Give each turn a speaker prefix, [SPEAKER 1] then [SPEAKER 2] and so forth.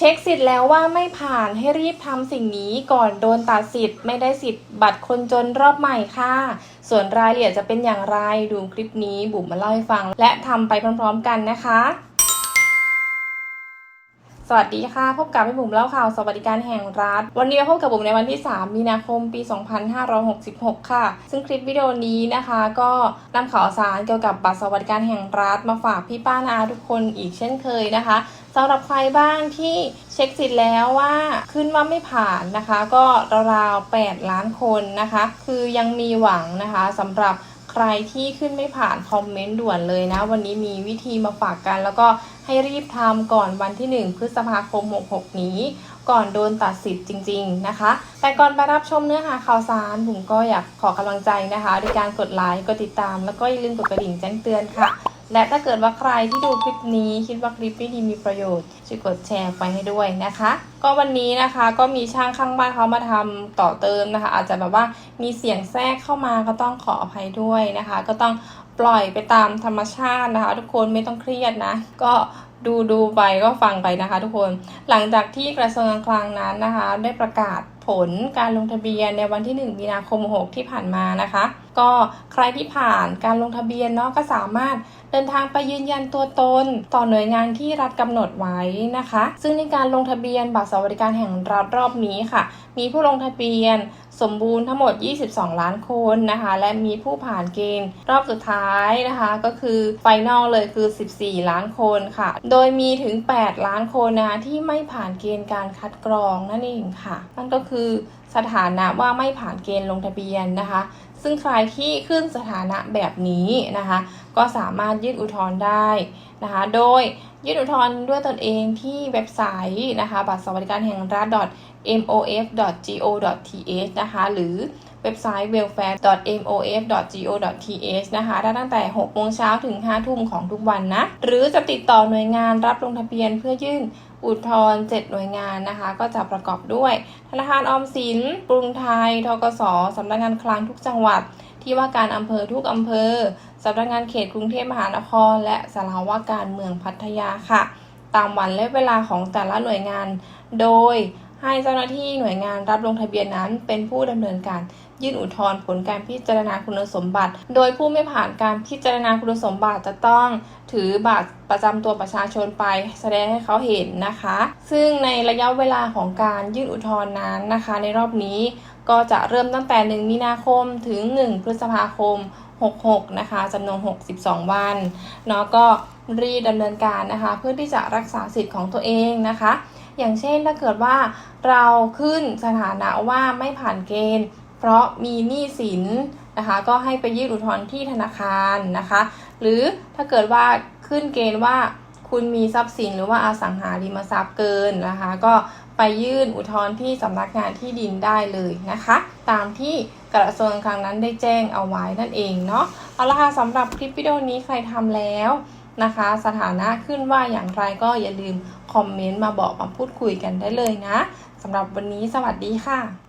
[SPEAKER 1] เช็คสิทธิ์แล้วว่าไม่ผ่านให้รีบทำสิ่งนี้ก่อนโดนตัดสิทธิ์ไม่ได้สิทธิ์บัตรคนจนรอบใหม่ค่ะ ส่วนรายละเอียดจะเป็นอย่างไรดูคลิปนี้บุ๋มมาเล่าให้ฟัง และทำไปพร้อมๆกันนะคะ สวัสดีค่ะ พบกับพี่บุ๋มเล่าข่าวสวัสดิการแห่งรัฐ วันนี้มาพบกับบุ๋มในวันที่ 3 มีนาคมปี 2566 ค่ะ ซึ่งคลิปวิดีโอนี้นะคะ ก็นำข่าวสารเกี่ยวกับบัตรสวัสดิการแห่งรัฐมาฝากพี่ป้านาทุกคนอีกเช่นเคยนะคะสำหรับใครบ้างที่เช็คสิทธิ์แล้วว่าขึ้นว่าไม่ผ่านนะคะ ก็ราวๆ8ล้านคนนะคะ คือยังมีหวังนะคะสำหรับ รที่ขึ้นไม่ผ่านคอมเมนต์ด่วนเลยนะ วันนี้มีวิธีมาฝากกัน แล้วก็ให้รีบทำก่อนวันที่ 1 พฤษภาคม 66 นี้ ก่อนโดนตัดสิทธิ์จริง ๆนะคะ แต่ก่อนไปรับชมเนื้อหาข่าวสารผมก็อยากขอกำลังใจนะคะด้วยการกดไลค์กดติดตาม แล้วก็อย่าลืมกดกระดิ่งแจ้งเตือนค่ะ และถ้าเกิดว่าใครที่ดูคลิปนี้คิดว่าคลิปนี้ดีมีประโยชน์ช่วยกดแชร์ไปให้ด้วยนะคะ ก็วันนี้นะคะก็มีช่างข้างบ้านเขามาทำต่อเติมนะคะ อาจจะแบบว่ามีเสียงแทรกเข้ามาก็ต้องขออภัยด้วยนะคะ ก็ต้องปล่อยไปตามธรรมชาตินะคะ ทุกคนไม่ต้องเครียดนะ ก็ดูดูไปก็ฟังไปนะคะ ทุกคนหลังจากที่กระทรวงการคลังนั้นนะคะ ได้ประกาศผลการลงทะเบียนในวันที่ 1 มีนาคม 6 ที่ผ่านมานะคะ ก็ใครที่ผ่านการลงทะเบียนเนาะก็สามารถเดินทางไปยืนยันตัวตน ต่อหน่วยงานที่รัฐกำหนดไว้นะคะ ซึ่งในการลงทะเบียนบัตรสวัสดิการแห่งรัฐรอบนี้ค่ะ มีผู้ลงทะเบียนสมบูรณ์ทั้งหมด 22 ล้านคนนะคะ และมีผู้ผ่านเกณฑ์รอบสุดท้ายนะคะ ก็คือไฟนอลเลยคือ 14 ล้านคนค่ะ โดยมีถึง 8 ล้านคนนะคะที่ไม่ผ่านเกณฑ์การคัดกรองนั่นเองค่ะนั่นก็คือ สถานะว่าไม่ผ่านเกณฑ์ลงทะเบียนนะคะ ซึ่งใครที่ขึ้นสถานะแบบนี้นะคะ ก็สามารถยื่นอุทธรณ์ได้นะคะ โดยยื่นอุทธรณ์ด้วยตนเองที่เว็บไซต์นะคะบัตรสวัสดิการแห่งรัฐ mof.go.th นะคะหรือเว็บไซต์ welfare.mof.go.th นะคะได้ตั้งแต่ 6 โมงเช้าถึง 5 ทุ่มของทุกวันนะ หรือจะติดต่อหน่วยงานรับลงทะเบียนเพื่อยื่น อุทธรณ์7หน่วยงานนะคะ ก็จะประกอบด้วย ธนาคารออมสิน กรุงไทย ทกสสำนักงานคลังทุกจังหวัด ที่ว่าการอำเภอทุกอำเภอสำนักงานเขตกรุงเทพมหานคร และสารว่าการเมืองพัทยาค่ะ ตามวันและเวลาของแต่ละหน่วยงาน โดยให้เจ้าหน้าที่หน่วยงานรับลงทะเบียนนั้นเป็นผู้ดำเนินการ ยื่นอุทธรณ์ผลการพิจารณาคุณสมบัติ โดยผู้ไม่ผ่านการพิจารณาคุณสมบัติจะต้องถือบัตรประจำตัวประชาชนไปแสดงให้เขาเห็นนะคะ ซึ่งในระยะเวลาของการยื่นอุทธรณ์นั้นนะคะ ในรอบนี้ก็จะเริ่มตั้งแต่ 1 มีนาคมถึง 1 พฤษภาคม 66 นะคะจำนวน 62 วันเนาะก็รีบดำเนินการนะคะ เพื่อที่จะรักษาสิทธิ์ของตัวเองนะคะ อย่างเช่นถ้าเกิดว่าเราขึ้นสถานะว่าไม่ผ่านเกณฑ์ เพราะมีหนี้สินนะคะ ก็ให้ไปยื่นอุทธรณ์ที่ธนาคารนะคะ หรือถ้าเกิดว่าขึ้นเกณฑ์ว่าคุณมีทรัพย์สินหรือว่าอสังหาริมทรัพย์เกินนะคะ ก็ไปยื่นอุทธรณ์ที่สำนักงานที่ดินได้เลยนะคะ ตามที่กระทรวงการคลังนั้นได้แจ้งเอาไว้นั่นเองเนาะเอาละค่ะสำหรับคลิปวิดีโอนี้ใครทำแล้วนะคะ สถานะขึ้นว่าอย่างไรก็อย่าลืมคอมเมนต์มาบอกมาพูดคุยกันได้เลยนะสำหรับวันนี้สวัสดีค่ะ